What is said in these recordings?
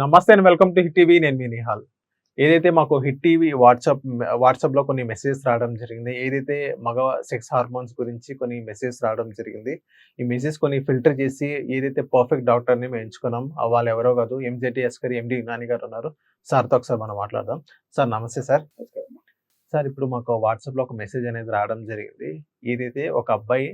నమస్తే and welcome to hit TV నేను మీ నిహాల్. ఏదైతే మాకు హిట్ టీవీ వాట్సాప్ వాట్సాప్లో కొన్ని మెసేజ్ రావడం జరిగింది ఏదైతే మగ సెక్స్ హార్మోన్స్ గురించి కొన్ని మెసేజ్ రావడం జరిగింది ఈ మెసేజ్ కొన్ని ఫిల్టర్ చేసి ఏదైతే పర్ఫెక్ట్ డాక్టర్ని మేము ఎంచుకున్నాం వాళ్ళు ఎవరో కాదు ఎంజెటిఎస్ గారు ఎండి యునాని గారు ఉన్నారు సార్తో ఒకసారి మనం మాట్లాడదాం. సార్ నమస్తే సార్. సార్ ఇప్పుడు మాకు వాట్సాప్లో ఒక మెసేజ్ అనేది రావడం జరిగింది. ఏదైతే ఒక అబ్బాయి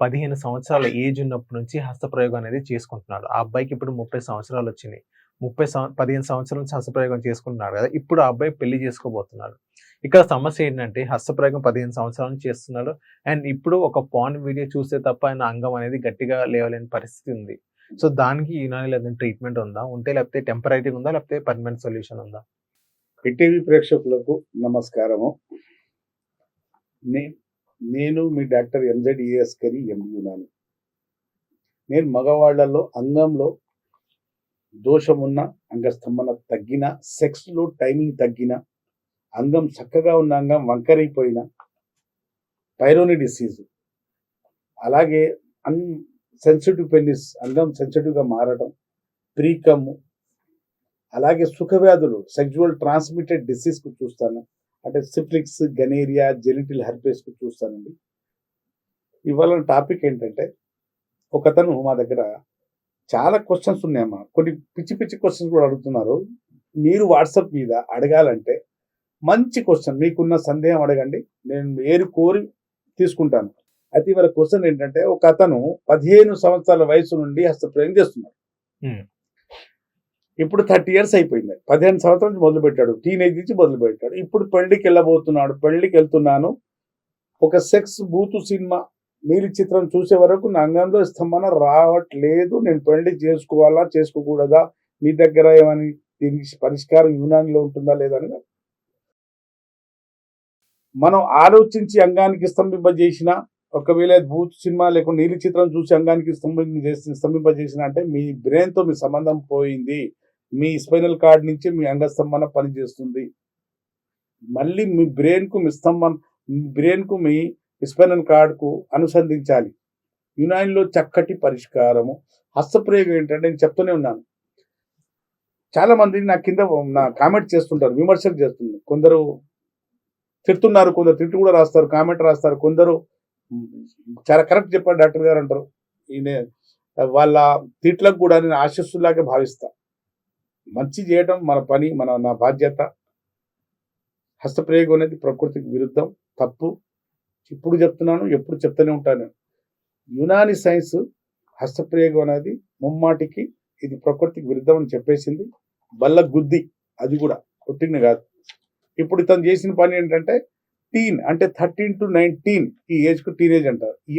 పదిహేను సంవత్సరాల ఏజ్ ఉన్నప్పటి నుంచి హస్తప్రయోగం అనేది చేసుకుంటున్నాడు. ఆ అబ్బాయికి ఇప్పుడు ముప్పై సంవత్సరాలు వచ్చినాయి. ముప్పై సంవ పదిహేను సంవత్సరాల నుంచి హస్తప్రయోగం చేసుకుంటున్నారు కదా ఇప్పుడు ఆ అబ్బాయి పెళ్ళి చేసుకోబోతున్నాడు. ఇక్కడ సమస్య ఏంటంటే హస్తప్రయోగం పదిహేను సంవత్సరాల నుంచి చేస్తున్నాడు. అండ్ ఇప్పుడు ఒక పాన్ వీడియో చూస్తే తప్ప ఆయన అంగం అనేది గట్టిగా లేవలేని పరిస్థితి ఉంది. సో దానికి ఈనాడు లేదా ట్రీట్మెంట్ ఉందా? ఉంటే లేకపోతే టెంపరీగా ఉందా? లేకపోతే పర్మనెంట్ సొల్యూషన్ ఉందా? ఈటీవీ ప్రేక్షకులకు నమస్కారము. నేను మీ డాక్టర్ ఎంజెడ్ ఏఎస్ కరి ఎండి ఉన్నాను. నేను మగవాళ్ళలో అంగంలో దోషమున్న అంగస్తంభన తగ్గిన సెక్స్లో టైమింగ్ తగ్గిన అంగం చక్కగా ఉన్న అంగం వంకరైపోయిన పైరోని డిసీజ్ అలాగే అన్ సెన్సిటివ్ పెన్నిస్ అంగం సెన్సిటివ్గా మారడం ప్రీకమ్ అలాగే సుఖవ్యాధులు సెక్చువల్ ట్రాన్స్మిటెడ్ డిసీజ్కు చూస్తాను అంటే సిఫ్లిక్స్ గనేరియా జెనిటిల్ హెర్పేస్కు చూస్తానండి. ఇవాళ టాపిక్ ఏంటంటే ఒకతను మా దగ్గర చాలా క్వశ్చన్స్ ఉన్నాయమ్మా. కొన్ని పిచ్చి పిచ్చి క్వశ్చన్స్ కూడా అడుగుతున్నారు. మీరు వాట్సాప్ మీద అడగాలంటే మంచి క్వశ్చన్ మీకున్న సందేహం అడగండి. నేను ఏరు కోరి తీసుకుంటాను. అయితే ఇవాళ క్వశ్చన్ ఏంటంటే ఒక అతను పదిహేను సంవత్సరాల వయసు నుండి హస్తప్రయోగం చేస్తున్నాడు. ఇప్పుడు థర్టీ ఇయర్స్ అయిపోయింది. పదిహేను సంవత్సరాల నుంచి మొదలు పెట్టాడు టీనేజ్ నుంచి మొదలు పెట్టాడు ఇప్పుడు పెళ్ళికి వెళ్ళబోతున్నాడు. పెళ్ళికి వెళ్తున్నాను. ఒక సెక్స్ బూతు సినిమా నీలి చిత్రం చూసే వరకు నా అంగంలో స్తంభన రావట్లేదు. నేను పెళ్ళి చేసుకోవాలా చేసుకోకూడదా? మీ దగ్గర ఏమని దీనికి పరిష్కారం యూనానిలో ఉంటుందా లేదా అని మనం ఆలోచించి అంగానికి స్తంభింపజేసిన ఒకవేళ భూత్ సినిమా లేకుండా నీలి చిత్రం చూసి అంగానికి స్తంభింపజేసి స్తంభింపజేసిన అంటే మీ బ్రెయిన్తో మీ సంబంధం పోయింది. మీ స్పైనల్ కార్డ్ నుంచి మీ అంగస్తంభన పనిచేస్తుంది. మళ్ళీ మీ బ్రెయిన్కు మీ స్తంభన బ్రెయిన్కు మీ స్పైనల్ కార్డుకు అనుసంధించాలి. యునానిలో చక్కటి పరిష్కారము. హస్తప్రయోగం ఏంటంటే నేను చెప్తూనే ఉన్నాను. చాలా మంది నా కింద నా కామెంట్ చేస్తుంటారు విమర్శలు చేస్తున్నారు కొందరు తిడుతున్నారు కొందరు తిట్టు కూడా రాస్తారు కామెంట్ రాస్తారు. కొందరు చాలా కరెక్ట్ చెప్పారు డాక్టర్ గారు అంటారు. ఈయన వాళ్ళ తిట్లకు కూడా నేను ఆశస్సులాగే భావిస్తా. మంచి చేయడం మన పని మన నా బాధ్యత. హస్తప్రయోగం అనేది ప్రకృతికి విరుద్ధం తప్పు. ఇప్పుడు చెప్తున్నాను ఎప్పుడు చెప్తూనే ఉంటాను యునాని సైన్స్ హస్తప్రయోగం అనేది ముమ్మాటికి ఇది ప్రకృతికి విరుద్ధం అని చెప్పేసింది. బల్ల గుద్ది అది కూడా కొట్టింది కాదు. ఇప్పుడు తను చేసిన పని ఏంటంటే టీన్ అంటే థర్టీన్ టు నైన్టీన్ ఈ ఏజ్కు టీనేజ్ అంటారు. ఈ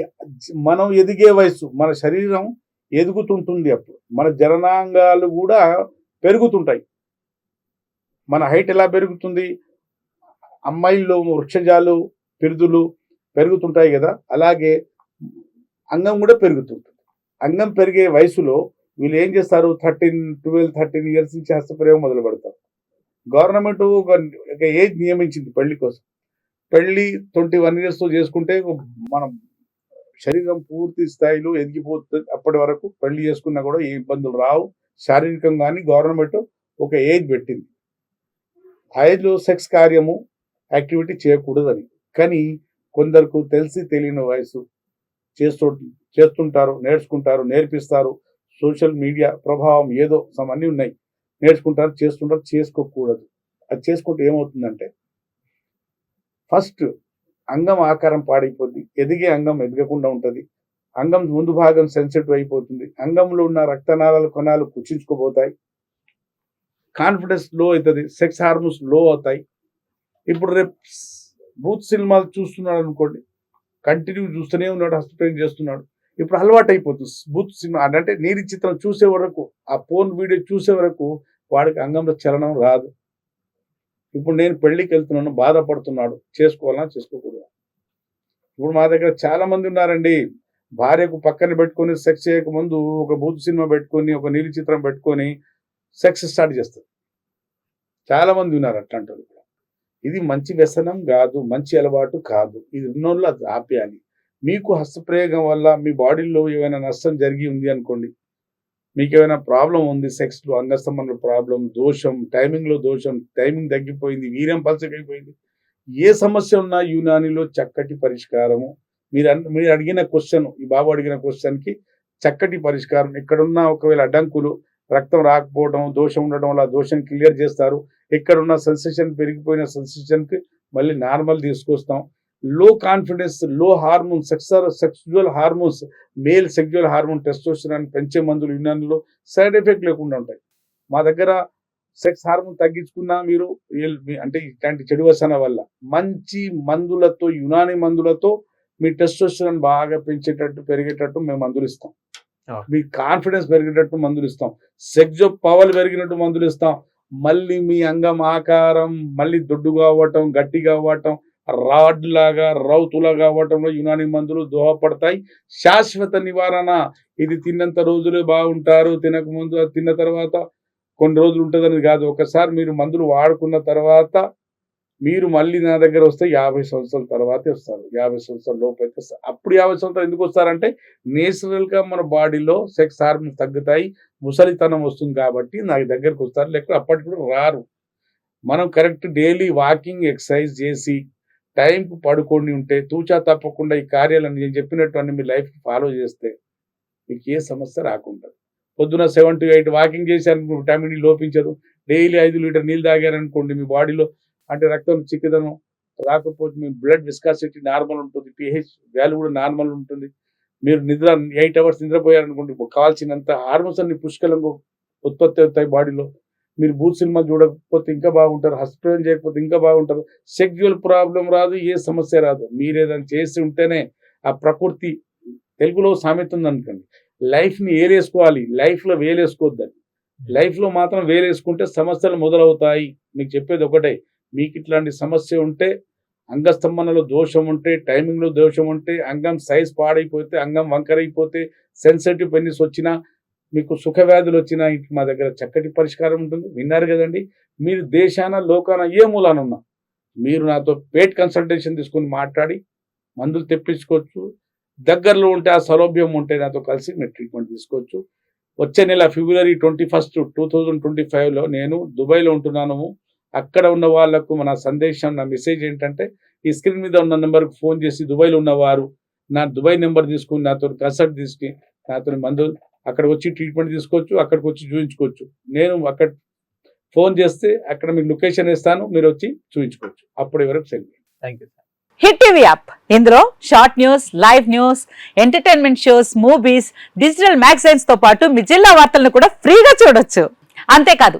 మనం ఎదిగే వయసు మన శరీరం ఎదుగుతుంటుంది అప్పుడు. మన జననాంగాలు కూడా పెరుగుతుంటాయి. మన హైట్ ఎలా పెరుగుతుంది? అమ్మాయిల్లో వృక్షజాలు పిరుదులు పెరుగుతుంటాయి కదా? అలాగే అంగం కూడా పెరుగుతుంటుంది. అంగం పెరిగే వయసులో వీళ్ళు ఏం చేస్తారు? థర్టీన్ ట్వెల్వ్ థర్టీన్ ఇయర్స్ నుంచి హస్తప్రయోగం మొదలు పెడతారు. గవర్నమెంట్ ఒక ఒక ఏజ్ నియమించింది పెళ్ళి కోసం. పెళ్ళి ట్వంటీ వన్ ఇయర్స్తో చేసుకుంటే మనం శరీరం పూర్తి స్థాయిలో ఎదిగిపోతుంది. అప్పటి వరకు పెళ్ళి చేసుకున్నా కూడా ఏ ఇబ్బందులు రావు. శారీరకంగా కానీ గవర్నమెంట్ ఒక ఏజ్ పెట్టింది. ఆ ఏజ్లో సెక్స్ కార్యము యాక్టివిటీ చేయకూడదని కానీ కొందరికి తెలిసి తెలియని వయసు చేస్తూ చేస్తుంటారు నేర్చుకుంటారు నేర్పిస్తారు. సోషల్ మీడియా ప్రభావం ఏదో సమ్ అన్నీ ఉన్నాయి. నేర్చుకుంటారు చేస్తుంటారు చేసుకోకూడదు. అది చేసుకుంటే ఏమవుతుందంటే ఫస్ట్ అంగం ఆకారం పాడైపోద్ది. ఎదిగే అంగం ఎదగకుండా ఉంటుంది. అంగం ముందు భాగం సెన్సిటివ్ అయిపోతుంది. అంగంలో ఉన్న రక్తనాళాలు కొనాలు కుచించుకుపోతాయి. కాన్ఫిడెన్స్లో అవుతుంది. సెక్స్ హార్మోన్స్లో అవుతాయి. ఇప్పుడు రేపు బూత్ సినిమాలు చూస్తున్నాడు అనుకోండి కంటిన్యూ చూస్తూనే ఉన్నాడు హస్తప్రేమ చేస్తున్నాడు. ఇప్పుడు అలవాటు అయిపోతుంది బూత్ సినిమా అంటే నీరి చిత్రం చూసే వరకు ఆ ఫోన్ వీడియో చూసే వరకు వాడికి అంగంలో చలనం రాదు. ఇప్పుడు నేను పెళ్ళికి వెళ్తున్నాను బాధపడుతున్నాడు చేసుకోవాలన్నా చేసుకోకూడదు? ఇప్పుడు మా దగ్గర చాలా మంది ఉన్నారండి. భార్యకు పక్కన పెట్టుకొని సెక్స్ చేయక ముందు ఒక బూత్ సినిమా పెట్టుకొని ఒక నీలి చిత్రం పెట్టుకొని సెక్స్ స్టార్ట్ చేస్తారు. చాలా మంది ఉన్నారు అట్లాంటి ఇది మంచి వ్యసనం కాదు మంచి అలవాటు కాదు. ఇది ఉన్నోళ్ళు అది ఆపేయాలి. మీకు హస్తప్రయోగం వల్ల మీ బాడీలో ఏమైనా నష్టం జరిగి ఉంది అనుకోండి మీకు ఏమైనా ప్రాబ్లం ఉంది సెక్స్లో అంగస్తంభంలో ప్రాబ్లం దోషం టైమింగ్లో దోషం టైమింగ్ తగ్గిపోయింది వీర్యం పలచకైపోయింది ఏ సమస్య ఉన్నా యునానిలో చక్కటి పరిష్కారము. మీరు మీరు అడిగిన క్వశ్చన్ ఈ బాబు అడిగిన క్వశ్చన్కి చక్కటి పరిష్కారం. ఎక్కడున్న ఒకవేళ అడ్డంకులు రక్తం రాకపోవడం దోషం ఉండడం వల్ల దోషం క్లియర్ చేస్తారు. ఎక్కడున్న సెన్సేషన్ పెరిగిపోయిన సెన్సేషన్కి మళ్ళీ నార్మల్ తీసుకొస్తాం. లో కాన్ఫిడెన్స్లో hormone సెక్సర్ sexual hormones male sexual hormone testosterone పెంచే మందులు యునానిలో సైడ్ ఎఫెక్ట్ లేకుండా ఉంటాయి. మా దగ్గర సెక్స్ హార్మోన్ తగ్గించుకున్నా మీరు మీ- అంటే ఇట్లాంటి చెడు వసన వల్ల మంచి మందులతో యునాని మందులతో మీ టెస్టోస్టెరాన్ బాగా పెంచేటట్టు పెరిగేటట్టు మేము మందులు ఇస్తాం. మీ కాన్ఫిడెన్స్ పెరిగేటట్టు మందులు ఇస్తాం. సెక్స్ పవర్ పెరిగినట్టు మందులు ఇస్తాం. మళ్ళీ మీ అంగం ఆకారం మళ్ళీ దొడ్డుగా అవ్వటం గట్టిగా అవ్వటం రాడ్ లాగా రౌతులాగా అవ్వటంలో యునాని మందులు దోహపడతాయి. శాశ్వత నివారణ. ఇది తిన్నంత రోజులే బాగుంటారు తినక ముందు అది తిన్న తర్వాత కొన్ని రోజులు ఉంటుందని కాదు. ఒకసారి మీరు మందులు వాడుకున్న తర్వాత మీరు మళ్ళీ నా దగ్గర వస్తే యాభై సంవత్సరాల తర్వాతే వస్తారు. యాభై సంవత్సరాల లోపు అయితే వస్తారు. అప్పుడు యాభై సంవత్సరాలు ఎందుకు వస్తారంటే నేచురల్గా మన బాడీలో సెక్స్ హార్మోన్స్ తగ్గుతాయి ముసలితనం వస్తుంది కాబట్టి నా దగ్గరకు వస్తారు. లేకపోతే అప్పటికి కూడా రారు. మనం కరెక్ట్ డైలీ వాకింగ్ ఎక్సర్సైజ్ చేసి టైంకు పడుకొని ఉంటే తూచా తప్పకుండా ఈ కార్యాలను నేను చెప్పినట్టు అన్ని మీ లైఫ్ ఫాలో చేస్తే మీకు ఏ సమస్య రాకుండా పొద్దున సెవెన్ టు ఎయిట్ వాకింగ్ చేశారనుకో విటమిన్ డి లోపించదు. డైలీ ఐదు లీటర్ నీళ్ళు తాగారనుకోండి మీ బాడీలో అంటే రక్తం చిక్కదనం రాకపోతే మీ బ్లడ్ విస్కాసిటీ నార్మల్ ఉంటుంది పిహెచ్ వాల్యూ కూడా నార్మల్ ఉంటుంది. మీరు నిద్ర ఎయిట్ అవర్స్ నిద్రపోయారనుకోండి కావాల్సినంత హార్మోన్స్ అన్ని పుష్కలంగా ఉత్పత్తి అవుతాయి బాడీలో మీరు భూత్ సినిమా చూడకపోతే ఇంకా బాగుంటారు హస్పిటల్ చేయకపోతే ఇంకా బాగుంటారు. సెక్చువల్ ప్రాబ్లం రాదు ఏ సమస్య రాదు. మీరు ఏదైనా చేసి ఉంటేనే ఆ ప్రకృతి తెలుగులో సామెత ఉంది అనుకోండి లైఫ్ని ఏలేసుకోవాలి లైఫ్లో వేలేసుకోవద్దని. లైఫ్లో మాత్రం వేలేసుకుంటే సమస్యలు మొదలవుతాయి. మీకు చెప్పేది ఒకటే మీకు ఇట్లాంటి సమస్య ఉంటే అంగస్తంభనలో దోషం ఉంటే టైమింగ్లో దోషం ఉంటే అంగం సైజ్ పాడైపోతే అంగం వంకరైపోతే సెన్సిటివ్ పెన్నిస్ వచ్చినా మీకు సుఖ వ్యాధులు వచ్చినా మా దగ్గర చక్కటి పరిష్కారం ఉంటుంది. విన్నారు కదండి? మీరు దేశాన లోకాన ఏ మూలాన ఉన్నా మీరు నాతో పేట్ కన్సల్టేషన్ తీసుకొని మాట్లాడి మందులు తెప్పించుకోవచ్చు. దగ్గరలో ఉంటే ఆ సౌలభ్యం ఉంటే నాతో కలిసి మీరు ట్రీట్మెంట్ తీసుకోవచ్చు. వచ్చే నెల February twenty first two thousand twenty ఫైవ్లో నేను దుబాయ్లో ఉంటున్నాను. అక్కడ ఉన్న వాళ్ళకు మన సందేశం నా మెసేజ్ ఏంటంటే ఈ స్క్రీన్ మీద ఉన్న నెంబర్కి ఫోన్ చేసి దుబాయ్లో ఉన్నవారు నా దుబాయ్ నెంబర్ తీసుకుని నాతో కన్సల్ట్ తీసుకుని నాతో మందులు అక్కడికి వచ్చి ట్రీట్మెంట్ తీసుకోవచ్చు అక్కడికి వచ్చి చూపించుకోవచ్చు నేను అక్కడ ఫోన్ చేస్తే అక్కడ మీకు లొకేషన్ ఇస్తాను మీరు వచ్చి చూపించుకోవచ్చు అప్పటి వరకు send thank you hit TV app. ఇందులో short news live news entertainment shows movies digital మ్యాగజైన్స్తో పాటు మీ జిల్లా వార్తలను కూడా ఫ్రీగా చూడొచ్చు. అంతేకాదు